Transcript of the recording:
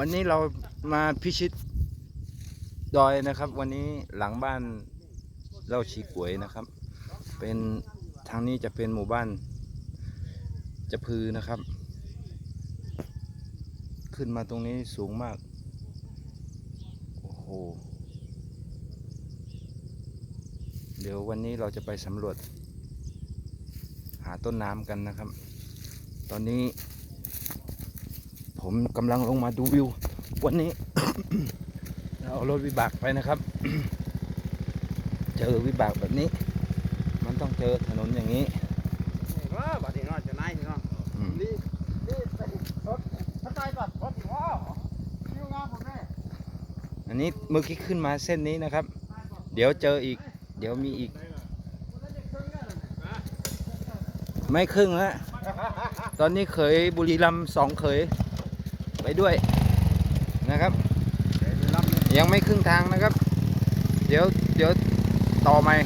วันนี้เรามาพิชิตดอยนะครับ วันนี้หลังบ้านเล่าชีกวยนะครับ เป็นทางนี้จะเป็นหมู่บ้านจะพือนะครับ ขึ้นมาตรงนี้สูงมาก โอ้โห เดี๋ยววันนี้เราจะไปสำรวจ หาต้นน้ำกันนะครับ ตอนนี้ ผมกำลังลงมาดูวิว วันนี้ เราเอารถวิบากไปนะครับ เจอวิบากแบบนี้ มันต้องเจอถนนอย่างนี้ว่าบัดนี้เนาะจะนายนี่เนาะอืมนี่นี่ไปรถถ้าตายบัดรถสิว่าคิวงามผมแม่อันนี้เมื่อกี้ขึ้นมาเส้นนี้นะครับ เดี๋ยวเจออีก เดี๋ยวมีอีก ไม่ครึ่งแล้วตอนนี้เขยบุรีรัมย์สองเขย ไปด้วยนะครับ ยังไม่ครึ่งทางนะครับ เดี๋ยวเดี๋ยวต่อใหม่